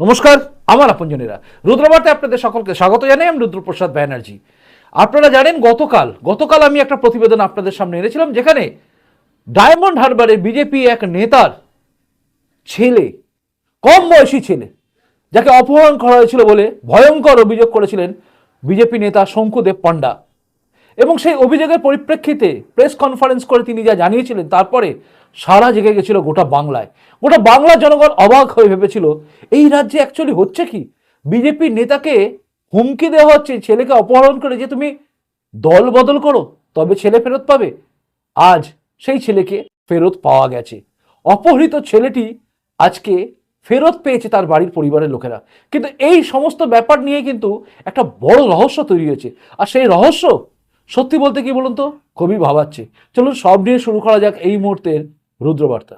নমস্কার, আমার আপনজনেরা। রুদ্রবার্তে আপনাদের সকলকে স্বাগত জানাই, আমি রুদ্রপ্রসাদ ব্যানার্জি। আপনারা জানেন, গতকাল গতকাল আমি একটা প্রতিবেদন আপনাদের সামনে এনেছিলাম, যেখানে ডায়মন্ড হারবারের বিজেপি এক নেতার ছেলে, কম বয়সী ছেলে, যাকে অপহরণ করা হয়েছিল বলে ভয়ঙ্কর অভিযোগ করেছিলেন বিজেপি নেতা শঙ্কুদেব পান্ডা এবং সেই অভিযোগের পরিপ্রেক্ষিতে প্রেস কনফারেন্স করে তিনি যা জানিয়েছিলেন, তারপরে সারা জেগে গেছিল গোটা বাংলায়। গোটা বাংলার জনগণ অবাক হয়ে ভেবেছিল, এই রাজ্যে অ্যাকচুয়ালি হচ্ছে কি? বিজেপির নেতাকে হুমকি দেওয়া হচ্ছে, ছেলেকে অপহরণ করে যে তুমি দল বদল করো, তবে ছেলে ফেরত পাবে। আজ সেই ছেলেকে ফেরত পাওয়া গেছে। অপহৃত ছেলেটি আজকে ফেরত পেয়েছে তার বাড়ির পরিবারের লোকেরা। কিন্তু এই সমস্ত ব্যাপার নিয়ে কিন্তু একটা বড় রহস্য তৈরি হয়েছে। আর সেই রহস্য সত্যি বলতে কি বলুন তো? খুবই ভাবাচ্ছে। চলুন সব নিয়ে শুরু করা যাক এই মুহূর্তের রুদ্রবার্তা।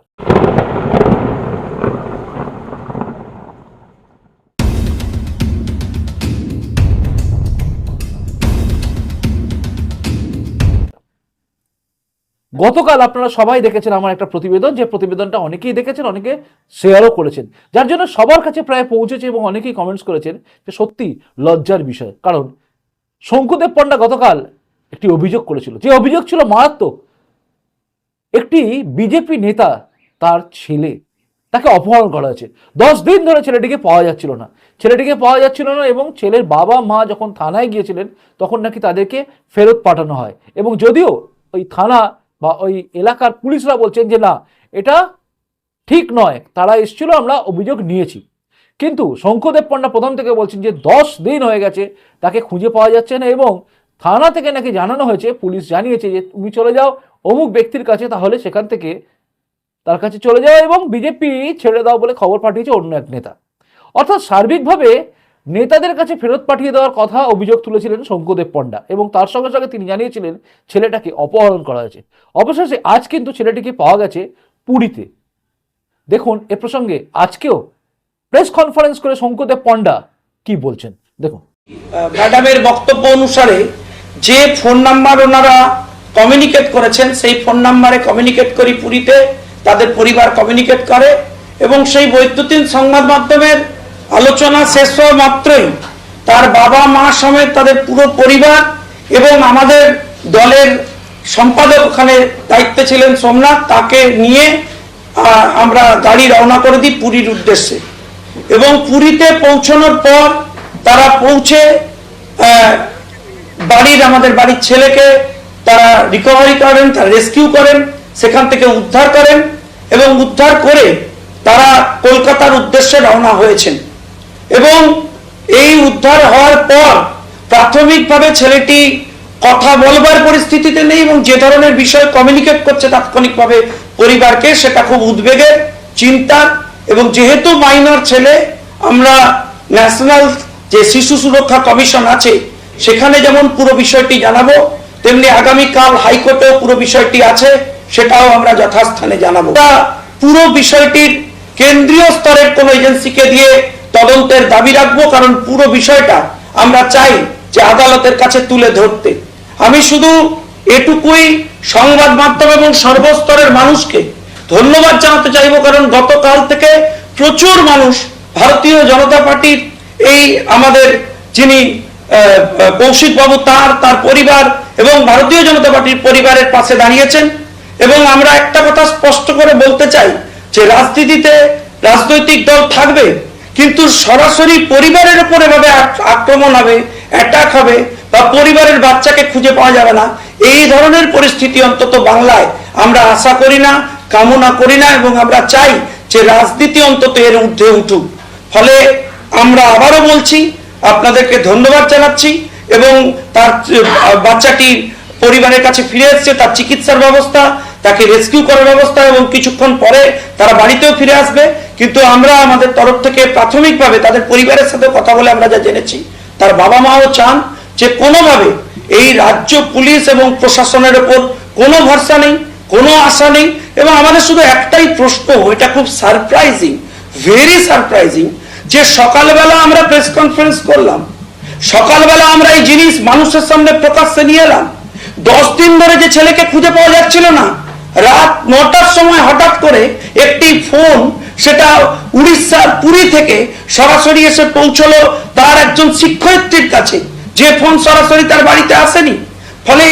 গতকাল আপনারা সবাই দেখেছেন আমার একটা প্রতিবেদন, যে প্রতিবেদনটা অনেকেই দেখেছেন, অনেকে শেয়ারও করেছেন। যার জন্য সবার কাছে প্রায় পৌঁছেছে এবং অনেকেই কমেন্টস করেছেন যে সত্যি লজ্জার বিষয়। কারণ শঙ্কুদেব পণ্ডা গতকাল একটি অভিযোগ করেছিল। যে অভিযোগ ছিল মারাত্মক। একটি বিজেপি নেতা তার ছেলে, তাকে অপহরণ করা হয়েছে। দশ দিন ধরে ছেলেটিকে পাওয়া যাচ্ছিল না। ছেলেটিকে পাওয়া যাচ্ছিল না এবং ছেলের বাবা মা যখন থানায় গিয়েছিলেন, তখন নাকি তাদেরকে ফেরত পাঠানো হয়। এবং যদিও ওই থানা বা ওই এলাকার পুলিশরা বলছেন যে, না, এটা ঠিক নয়। তারা এসেছিল, আমরা অভিযোগ নিয়েছি। কিন্তু শঙ্করদেব পণ্ডা প্রথম থেকে বলছেন যে, দশ দিন হয়ে গেছে, তাকে খুঁজে পাওয়া যাচ্ছে না। এবং থানা থেকে নাকি জানানো হয়েছে, পুলিশ জানিয়েছে যে, তুমি চলে যাও অমুক ব্যক্তির কাছে তাহলে সেখান থেকে তার কাছে চলে যাও এবং বিজেপি ছেড়ে দাও বলে খবর পাঠিয়েছে অন্য এক নেতা। অর্থাৎ সার্বিকভাবে নেতাদের কাছে ফেরত পাঠিয়ে দেওয়ার কথা অভিযোগ তুলেছিলেন শঙ্কুদেব পণ্ডা এবং তার সঙ্গে সঙ্গে তিনি জানিয়েছিলেন, ছেলেটাকে অপহরণ করা হয়েছে। অবশেষে আজ কিন্তু ছেলেটিকে পাওয়া গেছে পুরীতে। দেখুন, এ প্রসঙ্গে আজকেও প্রেস কনফারেন্স করে শঙ্কুদেব পণ্ডা কি বলছেন? দেখুন। ম্যাডামের বক্তব্য অনুসারে যে ফোন নাম্বার ওনারা কমিউনিকেট করেছেন, সেই ফোন নাম্বারে কমিউনিকেট করি পুরীতে, তাদের পরিবার কমিউনিকেট করে এবং সেই বৈদ্যুতিন সংবাদ মাধ্যমের আলোচনা শেষ হওয়া মাত্রই তার বাবা, মা সমেত তাদের পুরো পরিবার এবং আমাদের দলের সম্পাদক ওখানে দায়িত্বে ছিলেন সোমনাথ, তাকে নিয়ে আমরা গাড়ি রওনা করে দিই পুরীর উদ্দেশ্যে। এবং পুরীতে পৌঁছানোর পর তারা পৌঁছে বাড়ির, আমাদের বাড়ির ছেলেকে তারা রিকভারি করেন, তারা রেস্কিউ করেন, সেখান থেকে উদ্ধার করেন এবং উদ্ধার করে তারা কলকাতার উদ্দেশ্যে রওনা হয়েছেন। এবং এই উদ্ধার হওয়ার পর প্রাথমিকভাবে ছেলেটি কথা বলবার পরিস্থিতিতে নেই এবং যে ধরনের বিষয় কমিউনিকেট করছে তাৎক্ষণিকভাবে পরিবারকে, সেটা খুব উদ্বেগের চিন্তার এবং যেহেতু মাইনর ছেলে, আমরা ন্যাশনাল যে শিশু সুরক্ষা কমিশন আছে, সেখানে যেমন পুরো বিষয়টি জানাব তেমনি আগামীকাল হাইকোর্টেও পুরো বিষয়টি আছে, সেটাও আমরা যথাস্থানে জানাব। পুরো বিষয়টির কেন্দ্রীয় স্তরের কোন এজেন্সিকে দিয়ে তদন্তের দাবি রাখব, কারণ পুরো বিষয়টা আমরা চাই যে আদালতের কাছে তুলে ধরতে। আমি শুধু এটুকুই সংবাদ মাধ্যম এবং সর্বস্তরের মানুষকে ধন্যবাদ জানাতে চাইব, কারণ গতকাল থেকে প্রচুর মানুষ ভারতীয় জনতা পার্টির এই আমাদের যিনি কৌশিক বাবু তার তার পরিবার এবং ভারতীয় জনতা পার্টির পরিবারের পাশে দাঁড়িয়েছেন। এবং আমরা একটা কথা স্পষ্ট করে বলতে চাই যে রাজনীতিতে রাজনৈতিক দল থাকবে, কিন্তু সরাসরি পরিবারের উপর এভাবে আক্রমণ হবে অ্যাটাক হবে বা পরিবারের বাচ্চাকে খুঁজে পাওয়া যাবে না, এই ধরনের পরিস্থিতি অন্তত বাংলায় আমরা আশা করি না, কামনা করি না এবং আমরা চাই যে রাজনীতি অন্তত এর ঊর্ধ্বে উঠুক। ফলে আমরা আবারও বলছি আপনাদেরকে ধন্যবাদ জানাচ্ছি এবং তার আহ, বাচ্চাটি পরিবারের কাছে ফিরে এসছে তার চিকিৎসার ব্যবস্থা তাকে রেস্কিউ করার ব্যবস্থা এবং কিছুক্ষণ পরে তারা বাড়িতেও ফিরে আসবে। কিন্তু আমরা আমাদের তরফ থেকে প্রাথমিকভাবে তাদের পরিবারের সাথে কথা বলে আমরা যা জেনেছি তার বাবা মাও চান যে কোনোভাবে এই রাজ্য পুলিশ এবং প্রশাসনের ওপর কোনো ভরসা নেই কোনো আশা নেই এবং আমাদের শুধু একটাই প্রশ্ন এটা খুব সারপ্রাইজিং ভেরি সারপ্রাইজিং যে সকালবেলা আমরা প্রেস কনফারেন্স করলাম, সকালবেলা আমরা এই জিনিস মানুষের সামনে প্রকাশ্যে নিয়ে এলাম, দশ দিন ধরে যে ছেলেকে খুঁজে পাওয়া যাচ্ছিল না, রাত নটার সময় হঠাৎ করে একটি ফোন সেটা উড়িষ্যার পুরী থেকে সরাসরি এসে পৌঁছলো তার একজন শিক্ষয়িত্রীর কাছে। যে ফোন সরাসরি তার বাড়িতে আসেনি। ফলে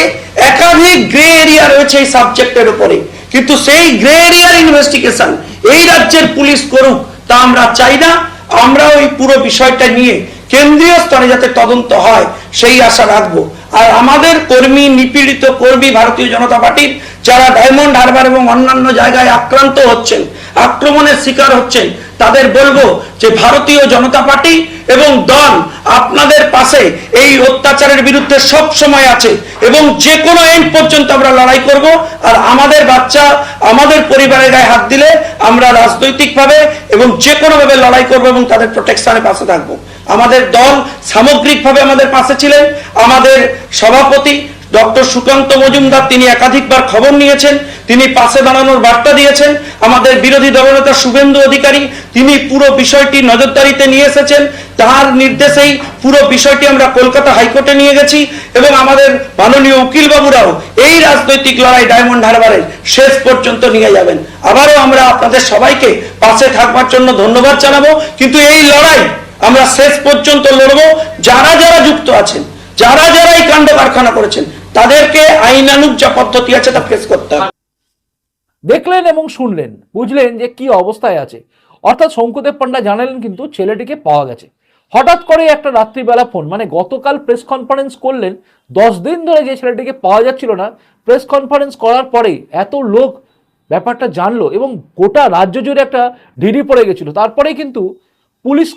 একাধিক গ্রে এরিয়া রয়েছে এই সাবজেক্টের উপরে। কিন্তু সেই গ্রে এরিয়ার ইনভেস্টিগেশন এই রাজ্যের পুলিশ করুক তা আমরা চাই না। আমরা ওই পুরো বিষয়টা নিয়ে কেন্দ্রীয় স্তরে যাতে তদন্ত হয় সেই আশা রাখব। আর আমাদের কর্মী, নিপীড়িত কর্মী ভারতীয় জনতা পার্টির যারা ডায়মন্ড হারবার এবং অন্যান্য জায়গায় আক্রান্ত হচ্ছেন, আক্রমণের শিকার হচ্ছেন, তাদের বলব যে ভারতীয় জনতা পার্টি এবং দল আপনাদের পাশে এই অত্যাচারের বিরুদ্ধে সব সময় আছে এবং যে কোনো এন্ড পর্যন্ত আমরা লড়াই করব। আর আমাদের বাচ্চা, আমাদের পরিবারের গায়ে হাত দিলে আমরা রাজনৈতিকভাবে এবং যে কোনোভাবে লড়াই করব এবং তাদের প্রোটেকশনের পাশে থাকব। আমাদের দল সামগ্রিকভাবে আমাদের পাশে ছিলেন। আমাদের সভাপতি ডক্টর সুকান্ত মজুমদার, তিনি একাধিকবার খবর নিয়েছেন, তিনি পাশে দাঁড়ানোর বার্তা দিয়েছেন। আমাদের বিরোধী দলনেতা শুভেন্দু অধিকারী, তিনি পুরো বিষয়টি নজরদারিতে নিয়ে এসেছেন। তার নির্দেশেই পুরো বিষয়টি আমরা কলকাতা হাইকোর্টে নিয়ে গেছি এবং আমাদের মাননীয় উকিল বাবুরাও এই রাজনৈতিক লড়াই ডায়মন্ড হারবারের শেষ পর্যন্ত নিয়ে যাবেন। আবারও আমরা আপনাদের সবাইকে পাশে থাকবার জন্য ধন্যবাদ জানাব। কিন্তু এই লড়াই আমরা শেষ পর্যন্ত লড়বো। যারা যারা যুক্ত আছেন, যারা যারা এই কাণ্ড কারখানা করেছেন, তাদেরকে আইনানুগ যা পদ্ধতি আছে তা ফেস করতে হবে। দেখলেন এবং শুনলেন, বুঝলেন যে কি অবস্থায় আছে। অর্থাৎ শঙ্কুদেব পান্ডা জানালেন কিন্তু ছেলেটিকে পাওয়া গেছে। হঠাৎ করে একটা রাত্রিবেলা ফোন মানে গতকাল প্রেস কনফারেন্স করলেন, দশ দিন ধরে যে ছেলেটিকে পাওয়া যাচ্ছিল না, প্রেস কনফারেন্স করার পরে এত লোক ব্যাপারটা জানলো এবং গোটা রাজ্য জুড়ে একটা ঢিড়ি পড়ে গেছিল। তারপরেই কিন্তু পুলিশ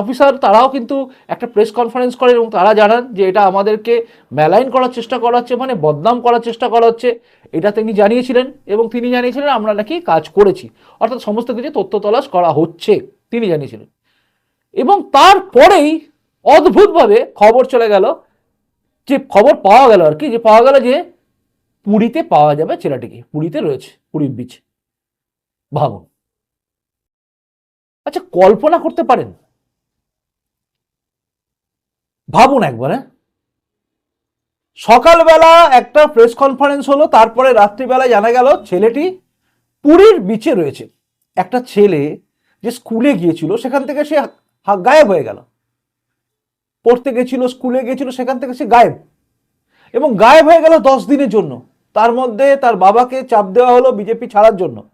অফিসার তারাও কিন্তু একটা প্রেস কনফারেন্স করে এবং তারা জানান যে এটা আমাদেরকে ম্যালাইন করার চেষ্টা করা হচ্ছে মানে বদনাম করার চেষ্টা করা হচ্ছে এটা তিনি জানিয়েছিলেন এবং তিনি জানিয়েছিলেন, আমরা নাকি কাজ করেছি। অর্থাৎ সমস্ত কিছু তথ্য তলাশ করা হচ্ছে, তিনি জানিয়েছিলেন। এবং তারপরেই অদ্ভুতভাবে খবর চলে গেল, যে খবর পাওয়া গেল আর কি, যে পাওয়া গেল যে পুরীতে পাওয়া যাবে ছেলেটিকে, পুরীতে রয়েছে, পুরীর বিচ ভাবুন আচ্ছা কল্পনা করতে পারেন। ভাবুন একবার হ্যাঁ? সকালবেলা একটা প্রেস কনফারেন্স হলো, তারপরে রাত্রিবেলা জানা গেল ছেলেটি পুরীর বিচে রয়েছে। একটা ছেলে যে স্কুলে গিয়েছিল, সেখান থেকে সে গায়েব হয়ে গেল। পড়তে গেছিল স্কুলে গিয়েছিল, সেখান থেকে সে গায়েব। এবং গায়েব হয়ে গেল দশ দিনের জন্য। তার মধ্যে তার বাবাকে চাপ দেওয়া হলো, বিজেপি ছাড়ার জন্য।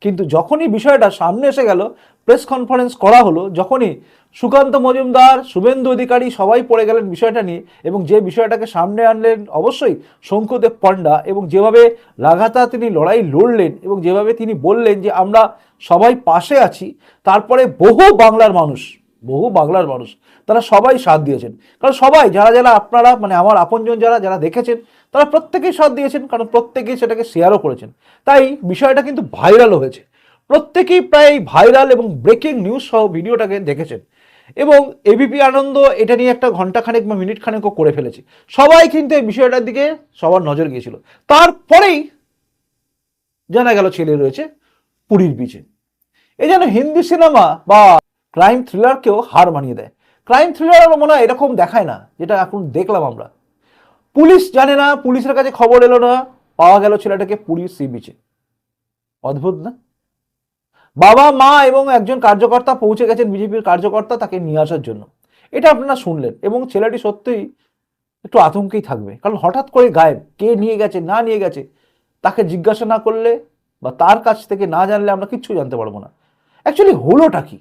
কিন্তু যখনই বিষয়টা সামনে এসে গেল প্রেস কনফারেন্স করা হলো যখনই সুকান্ত মজুমদার, শুভেন্দু অধিকারী সবাই পড়ে গেলেন বিষয়টা নিয়ে এবং যে বিষয়টাকে সামনে আনলেন অবশ্যই শঙ্কুদেব পণ্ডা এবং যেভাবে লাগাতার তিনি লড়াই লড়লেন এবং যেভাবে তিনি বললেন যে আমরা সবাই পাশে আছি, তারপরে বহু বাংলার মানুষ, বহু বাংলার মানুষ, তারা সবাই সাথ দিয়েছেন। কারণ সবাই, যারা যারা আপনারা মানে আমার আপনজন যারা যারা দেখেছেন, তারা প্রত্যেকেই সাথ দিয়েছেন, কারণ প্রত্যেকেই সেটাকে শেয়ারও করেছেন। তাই বিষয়টা কিন্তু ভাইরালও হয়েছে। প্রত্যেকেই প্রায় ভাইরাল এবং ব্রেকিং নিউজ সহ ভিডিওটাকে দেখেছেন। এবং এবিপি আনন্দ এটা নিয়ে একটা ঘন্টাখানেক বা মিনিট খানেকও করে ফেলেছে। সবাই কিন্তু এই বিষয়টার দিকে সবার নজর গিয়েছিল। তারপরেই জানা গেল ছেলে রয়েছে পুরীর বিচে এই যেন হিন্দি সিনেমা বা ক্রাইম থ্রিলারকেও হার মানিয়ে দেয়। ক্রাইম থ্রিলার মনে হয় এরকম দেখায় না, যেটা এখন দেখলাম আমরা। পুলিশ জানে না, পুলিশের কাছে খবর এলো না, পাওয়া গেল ছেলেটাকে পুরীর সি বিচে অদ্ভুত না? বাবা, মা এবং একজন কার্যকর্তা পৌঁছে গেছেন বিজেপির কার্যকর্তা তাকে নিয়ে আসার জন্য। এটা আপনারা শুনলেন এবং ছেলেটি সত্যিই একটু আতঙ্কেই থাকবে। কারণ হঠাৎ করে গায়েব, কে নিয়ে গেছে, না নিয়ে গেছে, তাকে জিজ্ঞাসা না করলে বা তার কাছ থেকে না জানলে আমরা কিচ্ছু জানতে পারব না। অ্যাকচুয়ালি হলোটা কি?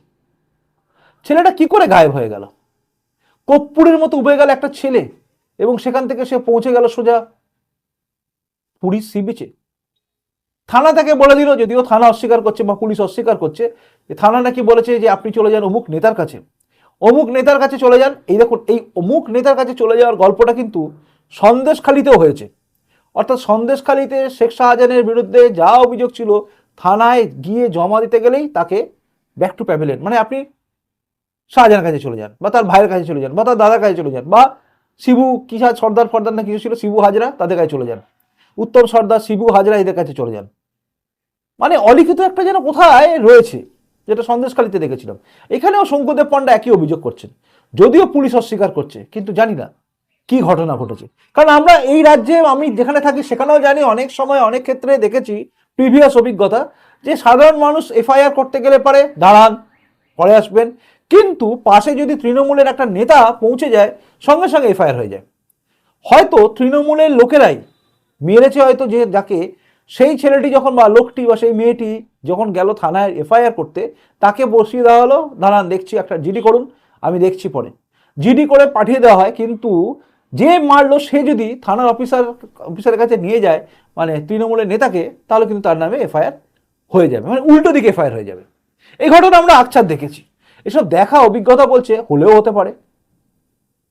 ছেলেটা কি করে গায়েব হয়ে গেল? কপ্পুরের মতো উবে গেল একটা ছেলে এবং সেখান থেকে সে পৌঁছে গেল সোজা পুরীর সি বিচে থানা তাকে বলে দিল, যদিও থানা অস্বীকার করছে বা পুলিশ অস্বীকার করছে থানা নাকি বলেছে যে আপনি চলে যান অমুক নেতার কাছে। অমুক নেতার কাছে চলে যান, এই দেখুন, এই অমুক নেতার কাছে চলে যাওয়ার গল্পটা কিন্তু সন্দেশখালিতেও হয়েছে। অর্থাৎ সন্দেশখালিতে শেখ শাহজাহানের বিরুদ্ধে যা অভিযোগ ছিল, থানায় গিয়ে জমা দিতে গেলেই তাকে ব্যাক টু প্যাভিলিয়ন মানে আপনি শাহজাহানের কাছে চলে যান, বা তার ভাইয়ের কাছে চলে যান, বা তার দাদার কাছে চলে যান, বা শিবু কিসা সর্দার ফর্দার না কিছু ছিল শিবু হাজরা তাদের কাছে চলে যান। উত্তম সর্দার, শিবু হাজরা এদের কাছে চলে যান। মানে অলিখিত একটা যেন কোথায় রয়েছে, যেটা সন্দেশখালিতে দেখেছিলাম। এখানেও শঙ্কুদেব পণ্ডা একই অভিযোগ করছেন। যদিও পুলিশ অস্বীকার করছে, কিন্তু জানি না কি ঘটনা ঘটেছে। কারণ আমরা এই রাজ্যে আমি যেখানে থাকি সেখানেও জানি অনেক সময়, অনেক ক্ষেত্রে দেখেছি প্রিভিয়াস অভিজ্ঞতা যে সাধারণ মানুষ এফআইআর করতে গেলে পারে, দাঁড়ান, পরে আসবেন। কিন্তু পাশে যদি তৃণমূলের একটা নেতা পৌঁছে যায়, সঙ্গে সঙ্গে এফআইআর হয়ে যায়। হয়তো তৃণমূলের লোকেরাই মেরেছে হয়তো যে, যাকে সেই ছেলেটি যখন বা লোকটি বা সেই মেয়েটি যখন গেল থানায় এফআইআর করতে, তাকে বসিয়ে দেওয়া হলো, দাঁড়ান, দেখছি একটা জিডি করুন, আমি দেখছি পরে। জিডি করে পাঠিয়ে দেওয়া হয়, কিন্তু যে মারলো, সে যদি থানার অফিসার, অফিসারের কাছে নিয়ে যায় মানে তৃণমূলের নেতাকে, তাহলে কিন্তু তার নামে এফআইআর হয়ে যাবে মানে উল্টো দিকে এফআইআর হয়ে যাবে। এই ঘটনা আমরা আকছার দেখেছি। এসব দেখা অভিজ্ঞতা বলছে, হলেও হতে পারে।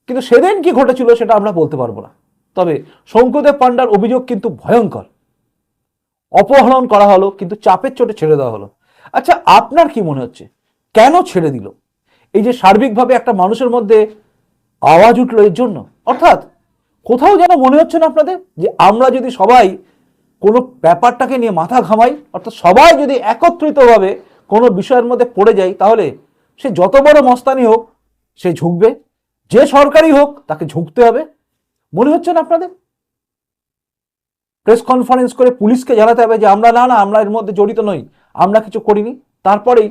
কিন্তু সেদিন কি ঘটেছিল সেটা আমরা বলতে পারব না। তবে শঙ্কুদেব পান্ডার অভিযোগ কিন্তু ভয়ঙ্কর। অপহরণ করা হলো, কিন্তু চাপের চোটে ছেড়ে দেওয়া হলো। আচ্ছা আপনার কি মনে হচ্ছে? কেন ছেড়ে দিল? এই যে সার্বিকভাবে একটা মানুষের মধ্যে আওয়াজ উঠল এর জন্য। অর্থাৎ, কোথাও যেন মনে হচ্ছে না আপনাদের যে আমরা যদি সবাই কোনো ব্যাপারটাকে নিয়ে মাথা ঘামাই, অর্থাৎ সবাই যদি একত্রিতভাবে কোনো বিষয়ের মধ্যে পড়ে যাই, তাহলে সে যত বড় মস্তানি হোক, সে ঝুঁকবে। যে সরকারি হোক, তাকে ঝুঁকতে হবে। মনে হচ্ছে না আপনাদের? প্রেস কনফারেন্স করে পুলিশকে জানাতে হবে যে আমরা না না, আমরা এর মধ্যে জড়িত নই, আমরা কিছু করিনি। তারপরেই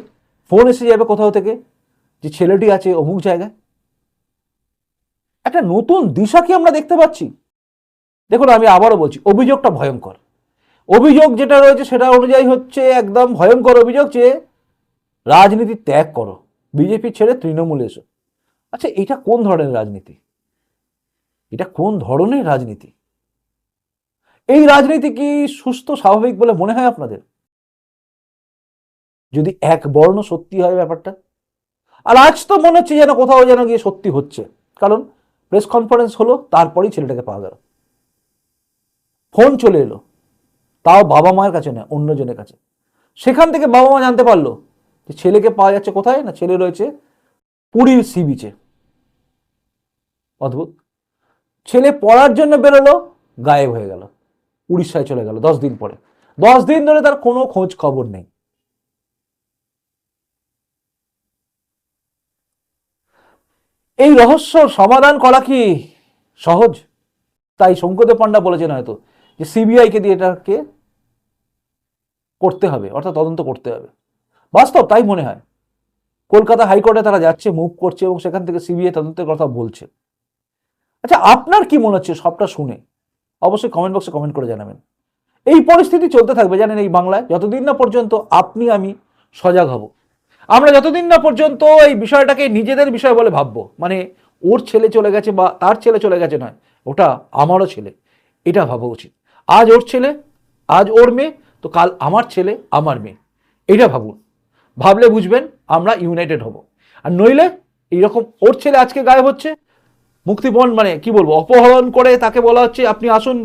ফোন এসে যাবে কোথাও থেকে যে ছেলেটি আছে অমুক জায়গায়। একটা নতুন দিশা কি আমরা দেখতে পাচ্ছি? দেখুন, আমি আবারও বলছি, অভিযোগটা ভয়ঙ্কর। অভিযোগ যেটা রয়েছে সেটা অনুযায়ী হচ্ছে একদম ভয়ঙ্কর অভিযোগ যে রাজনীতি ত্যাগ করো, বিজেপি ছেড়ে তৃণমূলে এসো। আচ্ছা এটা কোন ধরনের রাজনীতি? এটা কোন ধরনের রাজনীতি? এই রাজনীতি কি সুস্থ, স্বাভাবিক বলে মনে হয় আপনাদের? যদি এক বর্ণ সত্যি হয় ব্যাপারটা? আর আজ তো মনে হচ্ছে যেন কোথাও যেন গিয়ে সত্যি হচ্ছে। কারণ প্রেস কনফারেন্স হলো, তারপরেই ছেলেটাকে পাওয়া গেল। ফোন চলে এলো। তাও বাবা মায়ের কাছে না অন্যজনের কাছে। সেখান থেকে বাবা মা জানতে পারল যে ছেলেকে পাওয়া যাচ্ছে কোথায়? না ছেলে রয়েছে পুরীর সি বিচে অদ্ভুত। ছেলে পড়ার জন্য বেরোলো, গায়েব হয়ে গেল। উড়িষ্যায় চলে গেল দশ দিন পরে। দশ দিন ধরে তার কোনো খোঁজ খবর নেই। এই রহস্য সমাধান করা কি সহজ? তাই শঙ্কদেব পান্ডা বলেছেন হয়তো যে সিবিআইকে দিয়ে এটাকে করতে হবে, অর্থাৎ তদন্ত করতে হবে। বাস্তব তাই মনে হয়। কলকাতা হাইকোর্টে তারা যাচ্ছে মুভ করছে এবং সেখান থেকে সিবিআই তদন্তের কথা বলছে। আচ্ছা আপনার কি মনে হচ্ছে সবটা শুনে? অবশ্যই কমেন্ট বক্সে কমেন্ট করে জানাবেন। এই পরিস্থিতি চলতে থাকবে জানেন এই বাংলায়, যতদিন না পর্যন্ত আপনি আমি সজাগ হব। আমরা যতদিন না পর্যন্ত এই বিষয়টাকে নিজেদের বিষয় বলে ভাববো মানে ওর ছেলে চলে গেছে বা তার ছেলে চলে গেছে নয়, ওটা আমারও ছেলে, এটা ভাবা উচিত। আজ ওর ছেলে, আজ ওর মেয়ে, তো কাল আমার ছেলে, আমার মেয়ে, এটা ভাবুন। ভাবলে বুঝবেন আমরা ইউনাইটেড হব। আর নইলে এইরকম ওর ছেলে আজকে গায়েব হচ্ছে মুক্তিপণ মানে কি বলব, অপহরণ করে তাকে বলা হচ্ছে, আপনি আসুন,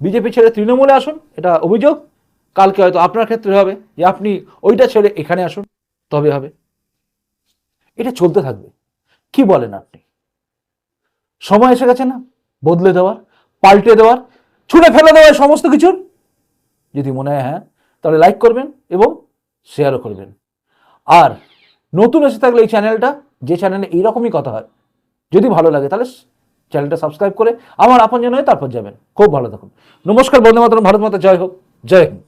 বিজেপি ছেড়ে তৃণমূলে আসুন, এটা অভিযোগ, কালকে হয়তো আপনার ক্ষেত্রে হবে, যে আপনি ওইটা ছেড়ে এখানে আসুন, তবে হবে। এটা চলতে থাকবে, কি বলেন আপনি? সময় এসে গেছে না, বদলে দেওয়ার, পাল্টে দেওয়ার, ছুঁড়ে ফেলে দেওয়ার সমস্ত কিছুর? যদি মনে হয় হ্যাঁ তাহলে লাইক করবেন এবং শেয়ারও করবেন। আর নতুন এসে থাকলে এই চ্যানেলটা যে চ্যানেলে এইরকমই কথা হয় যদি ভালো লাগে তাহলে চ্যানেলটা সাবস্ক্রাইব করে আমার আপন জন হয়ে তারপর যাবেন। খুব ভালো থাকুন। নমস্কার বন্ধু মাতরম, ভারত মাতা, জয় হোক। জয় হিন্দ।